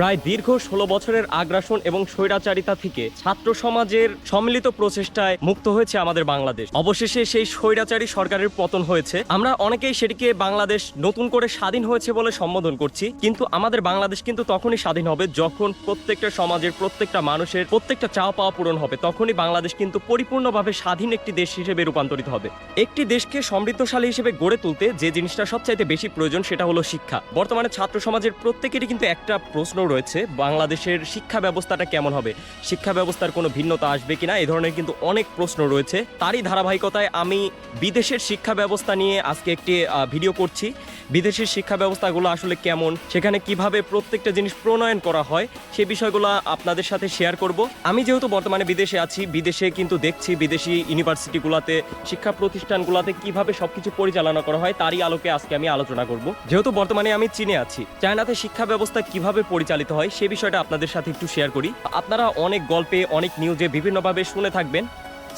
প্রায় দীর্ঘ ষোলো বছরের আগ্রাসন এবং স্বৈরাচারিতা থেকে ছাত্র সমাজের সম্মিলিত প্রচেষ্টায় মুক্ত হয়েছে আমাদের বাংলাদেশ। অবশেষে সেই স্বৈরাচারী সরকারের পতন হয়েছে। আমরা অনেকেই সেটিকে বাংলাদেশ নতুন করে স্বাধীন হয়েছে বলে সম্বোধন করছি, কিন্তু আমাদের বাংলাদেশ কিন্তু তখনই স্বাধীন হবে যখন প্রত্যেকটা সমাজের প্রত্যেকটা মানুষের প্রত্যেকটা চাওয়া পাওয়া পূরণ হবে। তখনই বাংলাদেশ কিন্তু পরিপূর্ণভাবে স্বাধীন একটি দেশ হিসেবে রূপান্তরিত হবে। একটি দেশকে সমৃদ্ধশালী হিসেবে গড়ে তুলতে যে জিনিসটা সবচাইতে বেশি প্রয়োজন সেটা হলো শিক্ষা। বর্তমানে ছাত্র সমাজের প্রত্যেকেরই কিন্তু একটা প্রশ্ন রয়েছে। বাংলাদেশের শিক্ষা ব্যবস্থাটা কেমন হবে? শিক্ষা ব্যবস্থার কোনো ভিন্নতা আসবে কিনা? এই ধরনের কিন্তু অনেক প্রশ্ন রয়েছে। তারই ধারাবাহিকতায় আমি বিদেশের শিক্ষা ব্যবস্থা নিয়ে আজকে একটি ভিডিও করছি। বিদেশের শিক্ষা ব্যবস্থাগুলো আসলে কেমন? সেখানে কীভাবে প্রত্যেকটা জিনিস প্রণয়ন করা হয়? সেই বিষয়গুলো আপনাদের সাথে শেয়ার করব। আমি যেহেতু বর্তমানে বিদেশে আছি, বিদেশে কিন্তু দেখছি বিদেশি ইউনিভার্সিটিগুলোতে, শিক্ষা প্রতিষ্ঠানগুলোতে কীভাবে সবকিছু পরিচালনা করা হয়, তারই আলোকে আজকে আমি আলোচনা করব। যেহেতু বর্তমানে আমি চীনে আছি, চায়নাতে শিক্ষা ব্যবস্থা কীভাবে পরিচালিত হয়, সে বিষয়টা আপনাদের সাথে একটু শেয়ার করি। আপনারা অনেক গল্পে, অনেক নিউজে বিভিন্নভাবে শুনে থাকবেন।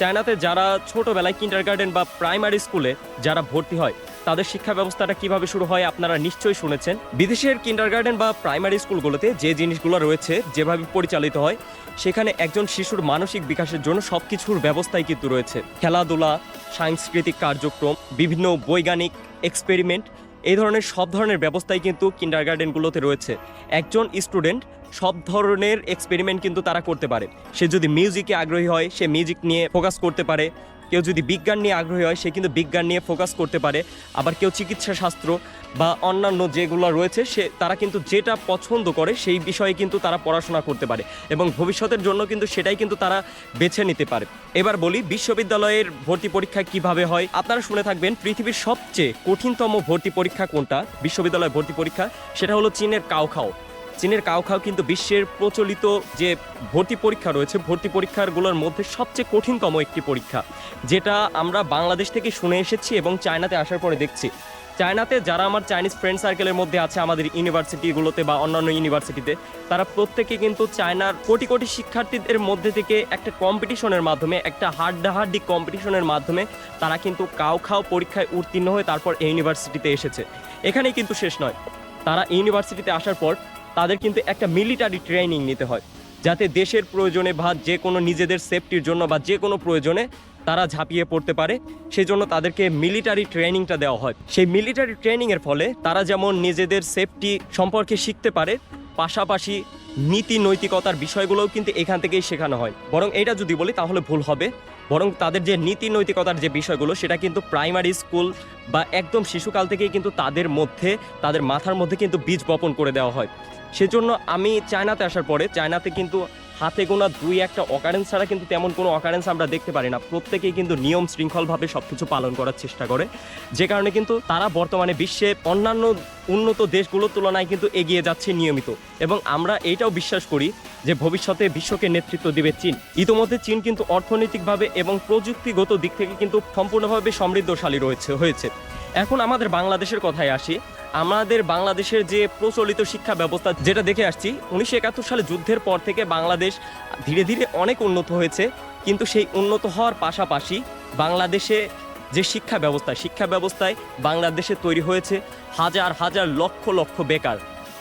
চায়নাতে যারা ছোটবেলায় কিন্ডার গার্ডেন বা প্রাইমারি স্কুলে যারা ভর্তি হয়, তাদের শিক্ষা ব্যবস্থাটা কীভাবে শুরু হয় আপনারা নিশ্চয়ই শুনেছেন। বিদেশের কিন্ডার গার্ডেন বা প্রাইমারি স্কুলগুলোতে যে জিনিসগুলো রয়েছে, যেভাবে পরিচালিত হয়, সেখানে একজন শিশুর মানসিক বিকাশের জন্য সব কিছুর ব্যবস্থাই কিন্তু রয়েছে। খেলাধুলা, সাংস্কৃতিক কার্যক্রম, বিভিন্ন বৈজ্ঞানিক এক্সপেরিমেন্ট এই ধরনের সব ধরনের ব্যবস্থাই কিন্তু কিন্ডার গার্ডেনগুলোতে রয়েছে। একজন স্টুডেন্ট সব ধরনের এক্সপেরিমেন্ট কিন্তু তারা করতে পারে। সে যদি মিউজিকে আগ্রহী হয়, সে মিউজিক নিয়ে ফোকাস করতে পারে। কেউ যদি বিজ্ঞান নিয়ে আগ্রহী হয়, সে কিন্তু বিজ্ঞান নিয়ে ফোকাস করতে পারে। আবার কেউ চিকিৎসা শাস্ত্র বা অন্যান্য যেগুলো রয়েছে, সে, তারা কিন্তু যেটা পছন্দ করে, সেই বিষয়ে কিন্তু তারা পড়াশোনা করতে পারে। এবং ভবিষ্যতের জন্য কিন্তু সেটাই কিন্তু তারা বেছে নিতে পারে। এবার বলি, বিশ্ববিদ্যালয়ের ভর্তি পরীক্ষা কীভাবে হয়? আপনারা শুনে থাকবেন, পৃথিবীর সবচেয়ে কঠিনতম ভর্তি পরীক্ষা কোনটা? বিশ্ববিদ্যালয় ভর্তি পরীক্ষা, সেটা হলো চীনের কাউখাও চীনের কাউখাও কিন্তু বিশ্বের প্রচলিত যে ভর্তি পরীক্ষা রয়েছে, ভর্তি পরীক্ষাগুলোর মধ্যে সবচেয়ে কঠিনতম একটি পরীক্ষা, যেটা আমরা বাংলাদেশ থেকে শুনে এসেছি এবং চায়নাতে আসার পরে দেখছি। চায়নাতে যারা আমার চাইনিজ ফ্রেন্ড সার্কেলের মধ্যে আছে আমাদের ইউনিভার্সিটিগুলোতে বা অন্যান্য ইউনিভার্সিটিতে, তারা প্রত্যেকে কিন্তু চায়নার কোটি কোটি শিক্ষার্থীদের মধ্যে থেকে একটা কম্পিটিশনের মাধ্যমে, একটা হাড্ডাহাড্ডি কম্পিটিশনের মাধ্যমে তারা কিন্তু কাউ খাও পরীক্ষায় উত্তীর্ণ হয়ে তারপর এই ইউনিভার্সিটিতে এসেছে। এখানেই কিন্তু শেষ নয়। তারা ইউনিভার্সিটিতে আসার পর তাদের কিন্তু একটা মিলিটারি ট্রেনিং নিতে হয়, যাতে দেশের প্রয়োজনে বা যে কোনো নিজেদের সেফটির জন্য বা যে কোনো প্রয়োজনে তারা ঝাঁপিয়ে পড়তে পারে। সেই জন্য তাদেরকে মিলিটারি ট্রেনিংটা দেওয়া হয়। সেই মিলিটারি ট্রেনিংয়ের ফলে তারা যেমন নিজেদের সেফটি সম্পর্কে শিখতে পারে, পাশাপাশি নীতি নৈতিকতার বিষয়গুলোও কিন্তু এখান থেকেই শেখানো হয়। বরং এটা যদি বলি, তাহলে ভুল হবে। বরং তাদের যে নীতি নৈতিকতার যে বিষয়গুলো, সেটা কিন্তু প্রাইমারি স্কুল বা একদম শিশুকাল থেকেই কিন্তু তাদের মধ্যে, তাদের মাথার মধ্যে কিন্তু বীজ বপন করে দেওয়া হয়। সেজন্য আমি চায়নাতে আসার পরে, চায়নাতে কিন্তু হাতে গোনা দুই একটা অকারেন্স ছাড়া কিন্তু তেমন কোনো অকারেন্স আমরা দেখতে পারি না। প্রত্যেকেই কিন্তু নিয়ম শৃঙ্খলভাবে সব কিছু পালন করার চেষ্টা করে। যে কারণে কিন্তু তারা বর্তমানে বিশ্বে অন্যান্য উন্নত দেশগুলোর তুলনায় কিন্তু এগিয়ে যাচ্ছে নিয়মিত। এবং আমরা এইটাও বিশ্বাস করি যে ভবিষ্যতে বিশ্বকে নেতৃত্ব দিবে চীন। ইতোমধ্যে চীন কিন্তু অর্থনৈতিকভাবে এবং প্রযুক্তিগত দিক থেকে কিন্তু সম্পূর্ণভাবে সমৃদ্ধশালী রয়েছে, হয়েছে। এখন আমাদের বাংলাদেশের কথায় আসি। আমাদের বাংলাদেশের যে প্রচলিত শিক্ষা ব্যবস্থা যেটা দেখে আসছি, উনিশশো একাত্তর সালে যুদ্ধের পর থেকে বাংলাদেশ ধীরে ধীরে অনেক উন্নত হয়েছে। কিন্তু সেই উন্নত হওয়ার পাশাপাশি বাংলাদেশে যে শিক্ষা ব্যবস্থা, শিক্ষা ব্যবস্থায় বাংলাদেশে তৈরি হয়েছে হাজার হাজার লক্ষ লক্ষ বেকার।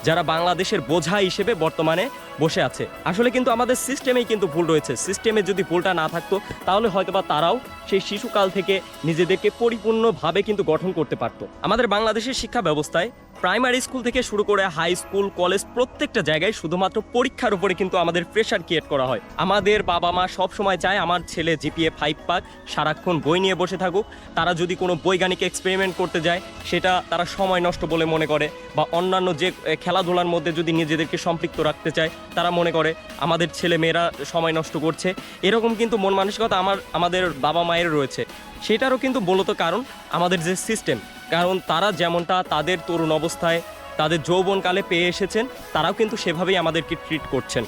যারা বাংলাদেশের বোঝা হিসেবে বর্তমানে বসে আছে। আসলে কিন্তু আমাদের সিস্টেমেই কিন্তু ভুল রয়েছে। সিস্টেমে যদি ভুলটা না থাকতো, তাহলে হয়তোবা তারাও সেই শিশুকাল থেকে নিজেদেরকে পরিপূর্ণভাবে কিন্তু গঠন করতে পারতো। আমাদের বাংলাদেশের শিক্ষা ব্যবস্থায় প্রাইমারি স্কুল থেকে শুরু করে হাই স্কুল, কলেজ প্রত্যেকটা জায়গায় শুধুমাত্র পরীক্ষার উপরে কিন্তু আমাদের প্রেশার ক্রিয়েট করা হয়। আমাদের বাবা মা সব সময় চায় আমার ছেলে জিপিএ ফাইভ পাক, সারাক্ষণ বই নিয়ে বসে থাকুক। তারা যদি কোনো বৈজ্ঞানিক এক্সপেরিমেন্ট করতে যায়, সেটা তারা সময় নষ্ট বলে মনে করে বা অন্যান্য যে খেলাধুলার মধ্যে যদি নিজেদেরকে সম্পৃক্ত রাখতে চায়, তারা মনে করে আমাদের ছেলে মেয়েরা সময় নষ্ট করছে। এরকম কিন্তু মন মানসিকতা আমার, আমাদের বাবা মায়ের রয়েছে। সেটারও কিন্তু মূলত কারণ আমাদের যে সিস্টেম কারণ তারা যেমনটা তাদের তরুণ অবস্থায় তাদের যৌবনকালে পেয়ে এসেছেন, তারাও কিন্তু সেভাবেই আমাদেরকে ট্রিট করছেন।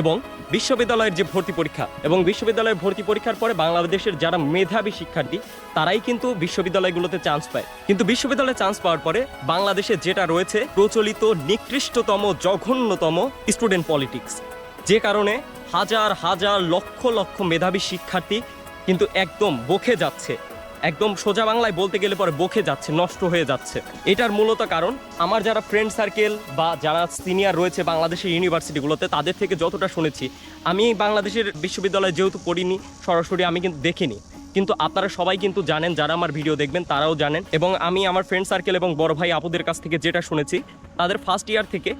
এবং বিশ্ববিদ্যালয়ের যে ভর্তি পরীক্ষা, এবং বিশ্ববিদ্যালয়ের ভর্তি পরীক্ষার পরে বাংলাদেশের যারা মেধাবী শিক্ষার্থী, তারাই কিন্তু বিশ্ববিদ্যালয়গুলোতে চান্স পায়। কিন্তু বিশ্ববিদ্যালয়ে চান্স পাওয়ার পরে বাংলাদেশে যেটা রয়েছে, প্রচলিত নিকৃষ্টতম, জঘন্যতম স্টুডেন্ট পলিটিক্স যে কারণে হাজার হাজার লক্ষ লক্ষ মেধাবী শিক্ষার্থী কিন্তু একদম বকে যাচ্ছে। একদম সোজা বাংলায় বলতে গেলে পরে বকে যাচ্ছে, নষ্ট হয়ে যাচ্ছে। এটার মূলত কারণ, আমার যারা ফ্রেন্ড সার্কেল বা যারা সিনিয়র রয়েছে বাংলাদেশের ইউনিভার্সিটিগুলোতে তাদের থেকে যতটা শুনেছি, আমি বাংলাদেশের বিশ্ববিদ্যালয়ে যেহেতু পড়িনি, সরাসরি আমি কিন্তু দেখিনি। কিন্তু আপনারা সবাই কিন্তু জানেন, যারা আমার ভিডিও দেখবেন, তারাও জানেন। এবং আমি আমার ফ্রেন্ড সার্কেল এবং বড় ভাই আপুদের কাছ থেকে যেটা শুনেছি, তাদের ফার্স্ট ইয়ার থেকে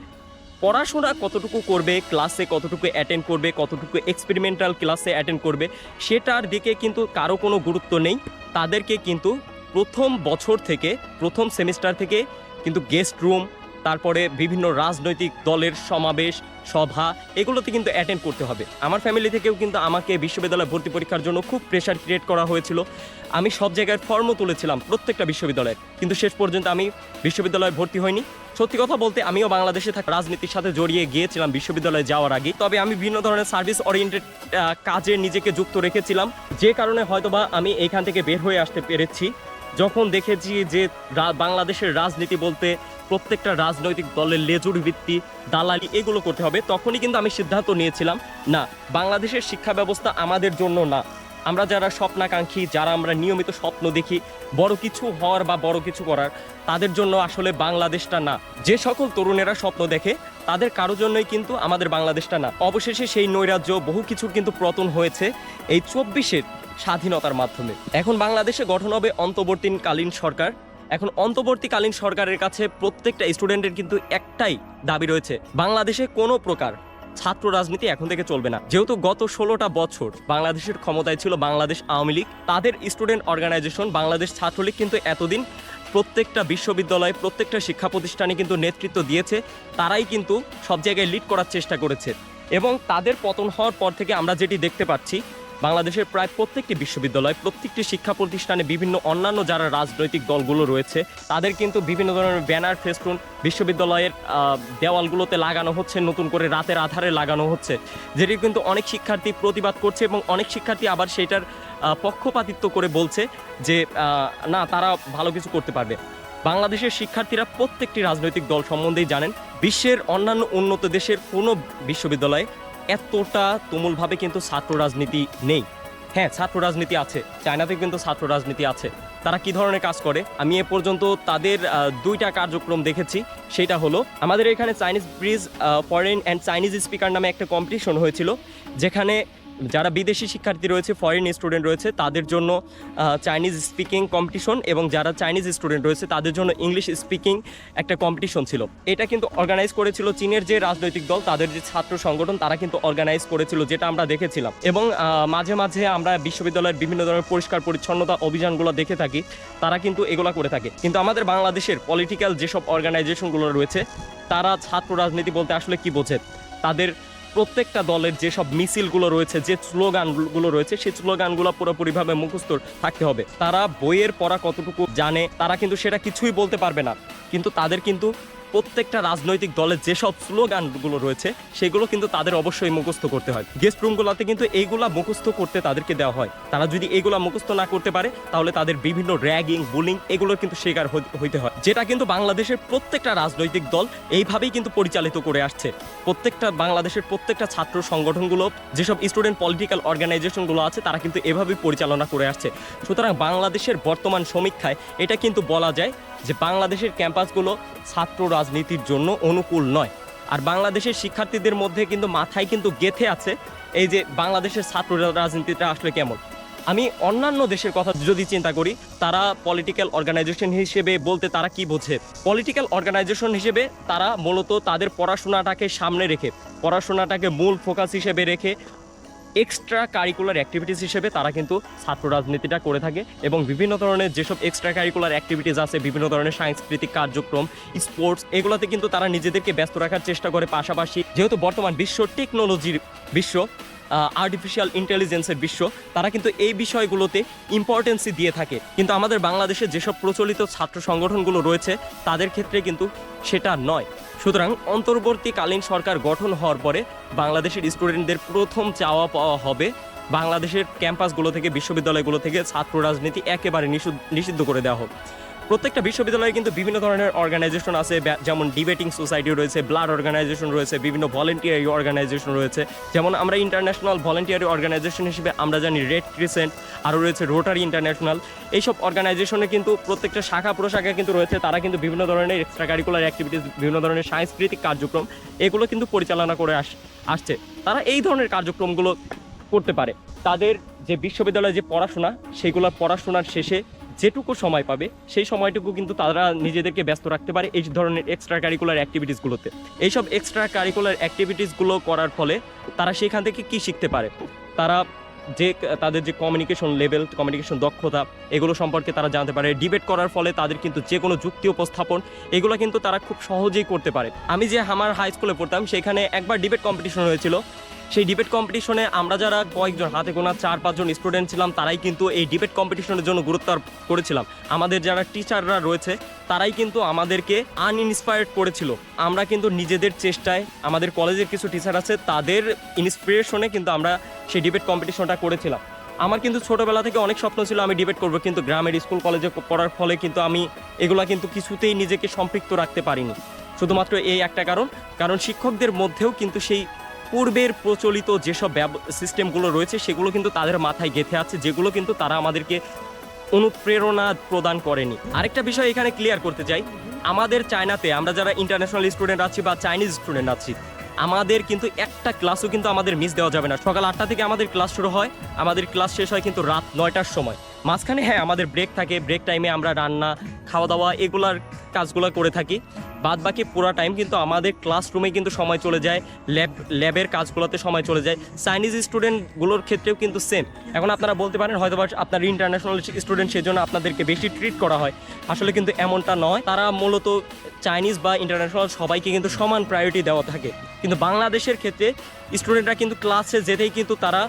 পড়াশোনা কতটুকু করবে ক্লাসে কতটুকু অ্যাটেন্ড করবে, কতটুকু এক্সপেরিমেন্টাল ক্লাসে অ্যাটেন্ড করবে, সেটার দিকে কিন্তু কারও কোনো গুরুত্ব নেই। তাদেরকে কিন্তু প্রথম বছর থেকে, প্রথম সেমিস্টার থেকে কিন্তু গেস্ট রুম তারপরে বিভিন্ন রাজনৈতিক দলের সমাবেশ, সভা, এগুলোতে কিন্তু অ্যাটেন্ড করতে হবে। আমার ফ্যামিলি থেকেও কিন্তু আমাকে বিশ্ববিদ্যালয়ে ভর্তি পরীক্ষার জন্য খুব প্রেশার ক্রিয়েট করা হয়েছিল। আমি সব জায়গায় ফর্মও তুলেছিলাম, প্রত্যেকটা বিশ্ববিদ্যালয়ে। কিন্তু শেষ পর্যন্ত আমি বিশ্ববিদ্যালয়ে ভর্তি হইনি। সত্যি কথা বলতে আমিও বাংলাদেশে থাকা রাজনীতির সাথে জড়িয়ে গিয়েছিলাম বিশ্ববিদ্যালয়ে যাওয়ার আগে। তবে আমি বিভিন্ন ধরনের সার্ভিস ওরিয়েন্টেড কাজে নিজেকে যুক্ত রেখেছিলাম। যে কারণে হয়তোবা আমি এইখান থেকে বের হয়ে আসতে পেরেছি। যখন দেখেছি যে বাংলাদেশের রাজনীতি বলতে প্রত্যেকটা রাজনৈতিক দলের লেজুর ভিত্তি, দালালি এগুলো করতে হবে। তখনই কিন্তু আমি সিদ্ধান্ত নিয়েছিলাম, না, বাংলাদেশের শিক্ষা ব্যবস্থা আমাদের জন্য না। আমরা যারা স্বপ্নাকাঙ্ক্ষী, যারা আমরা নিয়মিত স্বপ্ন দেখি, বড় কিছু হওয়ার বা বড় কিছু করার, তাদের জন্য আসলে বাংলাদেশটা না। যে সকল তরুণেরা স্বপ্ন দেখে, তাদের কারও জন্যই কিন্তু আমাদের বাংলাদেশটা না। অবশেষে সেই নৈরাজ্য, বহু কিছুর কিন্তু পতন হয়েছে এই চব্বিশের স্বাধীনতার মাধ্যমে। এখন বাংলাদেশে গঠন হবে অন্তর্বর্তীকালীন সরকার। এখন অন্তর্বর্তীকালীন সরকারের কাছে প্রত্যেকটা স্টুডেন্টের কিন্তু একটাই দাবি রয়েছে, বাংলাদেশে কোনো প্রকার ছাত্র রাজনীতি এখন থেকে চলবে না। যেহেতু গত ষোলোটা বছর বাংলাদেশের ক্ষমতায় ছিল বাংলাদেশ আওয়ামী লীগ, তাদের স্টুডেন্ট অর্গানাইজেশন বাংলাদেশ ছাত্রলীগ কিন্তু এতদিন প্রত্যেকটা বিশ্ববিদ্যালয়ে, প্রত্যেকটা শিক্ষা প্রতিষ্ঠানে কিন্তু নেতৃত্ব দিয়েছে, তারাই কিন্তু সব জায়গায় লিড করার চেষ্টা করেছে। এবং তাদের পতন হওয়ার পর থেকে আমরা যেটি দেখতে পাচ্ছি বাংলাদেশের প্রায় প্রত্যেকটি বিশ্ববিদ্যালয়, প্রত্যেকটি শিক্ষা প্রতিষ্ঠানে বিভিন্ন অন্যান্য যারা রাজনৈতিক দলগুলো রয়েছে, তাদের কিন্তু বিভিন্ন ধরনের ব্যানার, ফেস্টুন বিশ্ববিদ্যালয়ের দেওয়ালগুলোতে লাগানো হচ্ছে, নতুন করে রাতের আধারে লাগানো হচ্ছে, যেটি কিন্তু অনেক শিক্ষার্থী প্রতিবাদ করছে এবং অনেক শিক্ষার্থী আবার সেটার পক্ষপাতিত্ব করে বলছে যে না, তারা ভালো কিছু করতে পারবে। বাংলাদেশের শিক্ষার্থীরা প্রত্যেকটি রাজনৈতিক দল সম্বন্ধেই জানেন, বিশ্বের অন্যান্য উন্নত দেশের কোনো বিশ্ববিদ্যালয়ে এতটা তুমুলভাবে কিন্তু ছাত্র রাজনীতি নেই। হ্যাঁ ছাত্র রাজনীতি আছে। চায়নাতে কিন্তু ছাত্র রাজনীতি আছে। তারা কি ধরনের কাজ করে? আমি এ পর্যন্ত তাদের দুইটা কার্যক্রম দেখেছি। সেটা হলো, আমাদের এখানে Chinese bridge foreign and Chinese speaker নামে একটা কম্পিটিশন হয়েছিল, যেখানে যারা বিদেশি শিক্ষার্থী রয়েছে ফরেন স্টুডেন্ট রয়েছে, তাদের জন্য চাইনিজ স্পিকিং কম্পিটিশন এবং যারা চাইনিজ স্টুডেন্ট রয়েছে, তাদের জন্য ইংলিশ স্পিকিং একটা কম্পিটিশন ছিল। এটা কিন্তু অর্গানাইজ করেছিল চীনের যে রাজনৈতিক দল, তাদের যে ছাত্র সংগঠন, তারা কিন্তু অর্গানাইজ করেছিল, যেটা আমরা দেখেছিলাম। এবং মাঝে মাঝে আমরা বিশ্ববিদ্যালয়ের বিভিন্ন ধরনের পরিষ্কার পরিচ্ছন্নতা অভিযানগুলো দেখে থাকি, তারা কিন্তু এগুলা করে থাকে। কিন্তু আমাদের বাংলাদেশের পলিটিক্যাল যেসব অর্গানাইজেশনগুলো রয়েছে, তারা ছাত্র রাজনীতি বলতে আসলে কি বোঝে? তাদের প্রত্যেকটা দলের যেসব মিছিলগুলো রয়েছে, যে স্লোগানগুলো রয়েছে, সেই স্লোগানগুলো পুরোপুরিভাবে মুখস্থ থাকতে হবে। তারা বইয়ের পড়া কতটুকু জানে, তারা কিন্তু সেটা কিছুই বলতে পারবে না। কিন্তু তাদের কিন্তু প্রত্যেকটা রাজনৈতিক দলের যেসব স্লোগানগুলো রয়েছে, সেগুলো কিন্তু তাদের অবশ্যই মুখস্থ করতে হয়। গেস্ট রুমগুলোতে কিন্তু এইগুলা মুখস্থ করতে তাদেরকে দেওয়া হয়। তারা যদি এইগুলা মুখস্থ না করতে পারে, তাহলে তাদের বিভিন্ন র্যাগিং, বুলিং এগুলোর কিন্তু শিকার হই- হইতে হয়। যেটা কিন্তু বাংলাদেশের প্রত্যেকটা রাজনৈতিক দল এইভাবেই কিন্তু পরিচালিত করে আসছে। প্রত্যেকটা বাংলাদেশের প্রত্যেকটা ছাত্র সংগঠনগুলো, যেসব স্টুডেন্ট পলিটিক্যাল অর্গানাইজেশনগুলো আছে, তারা কিন্তু এভাবেই পরিচালনা করে আসছে। সুতরাং বাংলাদেশের বর্তমান সমীক্ষায় এটা কিন্তু বলা যায় যে বাংলাদেশের ক্যাম্পাসগুলো ছাত্র রাজনীতির জন্য অনুকূল নয়। আর বাংলাদেশের শিক্ষার্থীদের মধ্যে কিন্তু মাথায় কিন্তু গেথে আছে এই যে বাংলাদেশের ছাত্র রাজনীতিটা আসলে কেমন। আমি অন্যান্য দেশের কথা যদি চিন্তা করি, তারা পলিটিক্যাল অর্গানাইজেশন হিসেবে বলতে তারা কি বোঝে? পলিটিক্যাল অর্গানাইজেশন হিসেবে তারা মূলত তাদের পড়াশোনাটাকে সামনে রেখে, পড়াশোনাটাকে মূল ফোকাস হিসেবে রেখে এক্সট্রা কারিকুলার অ্যাক্টিভিটিস হিসেবে তারা কিন্তু ছাত্র রাজনীতিটা করে থাকে এবং বিভিন্ন ধরনের যেসব এক্সট্রা কারিকুলার অ্যাক্টিভিটিস আছে, বিভিন্ন ধরনের সাংস্কৃতিক কার্যক্রম স্পোর্টস এগুলোতে কিন্তু তারা নিজেদেরকে ব্যস্ত রাখার চেষ্টা করে। পাশাপাশি যেহেতু বর্তমান বিশ্ব টেকনোলজির বিশ্ব আর্টিফিশিয়াল ইন্টেলিজেন্সের বিশ্ব, তারা কিন্তু এই বিষয়গুলোতে ইম্পর্টেন্সই দিয়ে থাকে। কিন্তু আমাদের বাংলাদেশে যেসব প্রচলিত ছাত্র সংগঠনগুলো রয়েছে, তাদের ক্ষেত্রে কিন্তু সেটা নয়। সুতরাং অন্তর্বর্তীকালীন সরকার গঠন হওয়ার পরে বাংলাদেশের স্টুডেন্টদের প্রথম চাওয়া পাওয়া হবে বাংলাদেশের ক্যাম্পাসগুলো থেকে, বিশ্ববিদ্যালয়গুলো থেকে ছাত্র রাজনীতি একেবারে নিষিদ্ধ- নিষিদ্ধ করে দেওয়া হোক। প্রত্যেকটা বিশ্ববিদ্যালয়ে কিন্তু বিভিন্ন ধরনের অর্গানাইজেশন আছে যেমন ডিবেটিং সোসাইটি রয়েছে ব্লাড অর্গানাইজেশন রয়েছে, বিভিন্ন ভলেন্টিয়ারি অর্গানাইজেশন রয়েছে। যেমন আমরা ইন্টারন্যাশনাল ভলেন্টিয়ারি অর্গানাইজেশন হিসেবে আমরা জানি রেড ক্রিসেন্ট আরও রয়েছে রোটারি ইন্টারন্যাশনাল এইসব অর্গানাইজেশনে কিন্তু প্রত্যেকটা শাখা প্রশাখা কিন্তু রয়েছে, তারা কিন্তু বিভিন্ন ধরনের এক্সট্রা কারিকুলার অ্যাক্টিভিটিস বিভিন্ন ধরনের সাংস্কৃতিক কার্যক্রম, এগুলো কিন্তু পরিচালনা করে আস আসছে। তারা এই ধরনের কার্যক্রমগুলো করতে পারে। তাদের যে বিশ্ববিদ্যালয়ে যে পড়াশোনা সেগুলো পড়াশোনার শেষে যেটুকু সময় পাবে, সেই সময়টুকু কিন্তু তারা নিজেদেরকে ব্যস্ত রাখতে পারে এই ধরনের এক্সট্রা কারিকুলার অ্যাক্টিভিটিসগুলোতে এইসব এক্সট্রা কারিকুলার অ্যাক্টিভিটিসগুলো করার ফলে তারা সেখান থেকে কি শিখতে পারে? তারা যে, তাদের যে কমিউনিকেশন লেভেল কমিউনিকেশন দক্ষতা, এগুলো সম্পর্কে তারা জানতে পারে। ডিবেট করার ফলে তাদের কিন্তু যে কোনো যুক্তি উপস্থাপন, এগুলো কিন্তু তারা খুব সহজেই করতে পারে। আমি যে আমার হাই স্কুলে পড়তাম, সেখানে একবার ডিবেট কম্পিটিশন হয়েছিল। সেই ডিবেট কম্পিটিশনে আমরা যারা কয়েকজন, হাতে গোনা চার, পাঁচজন স্টুডেন্ট ছিলাম, তারাই কিন্তু এই ডিবেট কম্পিটিশনের জন্য গুরুত্ব করেছিলাম। আমাদের যারা টিচাররা রয়েছে, তারাই কিন্তু আমাদেরকে আনইনস্পায়ার্ড করেছিল। আমরা কিন্তু নিজেদের চেষ্টায়, আমাদের কলেজের কিছু টিচার আছে, তাদের ইন্সপিরেশনে কিন্তু আমরা সেই ডিবেট কম্পিটিশনটা করেছিলাম। আমার কিন্তু ছোটোবেলা থেকে অনেক স্বপ্ন ছিল আমি ডিবেট করব, কিন্তু গ্রামের স্কুল কলেজে পড়ার ফলে কিন্তু আমি এগুলা কিন্তু কিছুতেই নিজেকে সম্পৃক্ত রাখতে পারিনি। শুধুমাত্র এই একটা কারণ কারণ শিক্ষকদের মধ্যেও কিন্তু সেই পূর্বের প্রচলিত যেসব সিস্টেমগুলো রয়েছে, সেগুলো কিন্তু তাদের মাথায় গেঁথে আছে, যেগুলো কিন্তু তারা আমাদেরকে অনুপ্রেরণা প্রদান করেনি। আরেকটা বিষয় এখানে ক্লিয়ার করতে চাই। আমাদের চায়নাতে, আমরা যারা ইন্টারন্যাশনাল স্টুডেন্ট আছি বা চাইনিজ স্টুডেন্ট আছি, আমাদের কিন্তু একটা ক্লাসও কিন্তু আমাদের মিস দেওয়া যাবে না। সকাল আটটা থেকে আমাদের ক্লাস শুরু হয়, আমাদের ক্লাস শেষ হয় কিন্তু রাত নয়টার সময়। মাঝখানে হ্যাঁ আমাদের ব্রেক থাকে ব্রেক টাইমে আমরা রান্না খাওয়া দাওয়া এগুলার কাজগুলো করে থাকি। বাদ বাকি পুরো টাইম কিন্তু আমাদের ক্লাসরুমে কিন্তু সময় চলে যায় ল্যাব ল্যাবের কাজগুলোতে সময় চলে যায়। চাইনিজ স্টুডেন্টগুলোর ক্ষেত্রেও কিন্তু সেম এখন আপনারা বলতে পারেন হয়তো আপনার ইন্টারন্যাশনাল স্টুডেন্ট সেজন্য আপনাদেরকে বেশি ট্রিট করা হয়। আসলে কিন্তু এমনটা নয়। তারা মূলত চাইনিজ বা ইন্টারন্যাশনাল সবাইকে কিন্তু সমান প্রায়োরিটি দেওয়া থাকে। কিন্তু বাংলাদেশের ক্ষেত্রে স্টুডেন্টরা কিন্তু ক্লাসে যেতেই কিন্তু তারা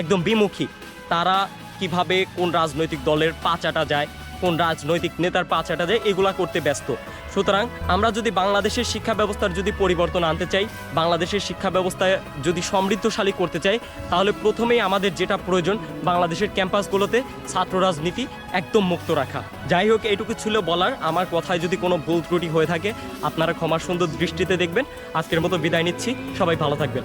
একদম বিমুখী। তারা কীভাবে কোন রাজনৈতিক দলের পা চাটা যায় কোন রাজনৈতিক নেতার পা চাটা যায় এগুলা করতে ব্যস্ত। সুতরাং আমরা যদি বাংলাদেশের শিক্ষা ব্যবস্থার যদি পরিবর্তন আনতে চাই, বাংলাদেশের শিক্ষা ব্যবস্থায় যদি সমৃদ্ধশালী করতে চাই, তাহলে প্রথমেই আমাদের যেটা প্রয়োজন, বাংলাদেশের ক্যাম্পাসগুলোতে ছাত্র রাজনীতি একদম মুক্ত রাখা। যাই হোক, এইটুকু ছিল বলার। আমার কথায় যদি কোনো ভুল ত্রুটি হয়ে থাকে, আপনারা ক্ষমার সুন্দর দৃষ্টিতে দেখবেন। আজকের মতো বিদায় নিচ্ছি। সবাই ভালো থাকবেন।